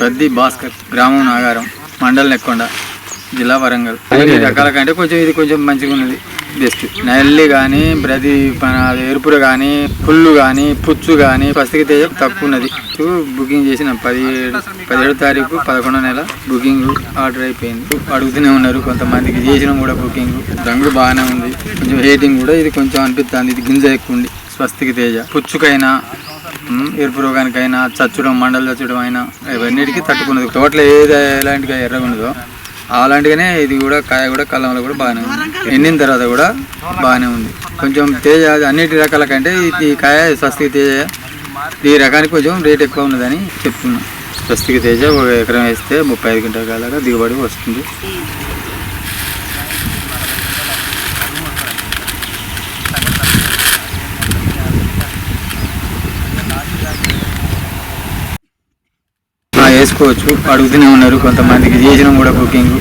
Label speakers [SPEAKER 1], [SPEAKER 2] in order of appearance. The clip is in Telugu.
[SPEAKER 1] ప్రతి భాస్కర్ గ్రామం నాగారం మండల్ నెక్కొండ జిల్లా వరంగల్. అన్ని రకాల కంటే కొంచెం ఇది కొంచెం మంచిగా ఉన్నది బెస్ట్ నల్లి కానీ ప్రతి మన ఎరుపురు కానీ పుల్లు కానీ పుచ్చు కానీ పసికి తేజ తక్కువ ఉన్నది. బుకింగ్ చేసిన పదిహేడు పదిహేడు తారీఖు పదకొండో నెల బుకింగ్ ఆర్డర్ అయిపోయింది. అడుగుతూనే ఉన్నారు కొంతమందికి చేసిన కూడా బుకింగ్. రంగు బాగానే ఉంది. కొంచెం రేటింగ్ కూడా ఇది కొంచెం అనిపిస్తుంది ఇది గింజ ఎక్కువ ఉంది. స్వస్తికి తేజ. పుచ్చుకైనా ఎరుపు రోగానికైనా చచ్చడం మండలు చచ్చడం అయినా ఇవన్నిటికీ తట్టుకున్నది. తోటలో ఏది ఎలాంటిగా ఎర్రగా ఉన్నదో అలాంటిగానే ఇది కూడా కాయ కూడా కళ్ళంలో కూడా బాగానే ఉంది. ఎండిన తర్వాత కూడా బాగానే ఉంది. కొంచెం తేజ అన్నిటి రకాల కంటే ఈ కాయ స్వస్తికి తేజ ఈ రకానికి కొంచెం రేట్ ఎక్కువ ఉన్నదని చెప్తున్నాను స్వస్తికి తేజ ఒక ఎకరం వేస్తే ముప్పై ఐదు గంటల కాలాగా దిగుబడి వస్తుంది. వేసుకోవచ్చు అడుగుతూనే ఉన్నారు కొంతమందికి. చేసినాం కూడా బుకింగ్.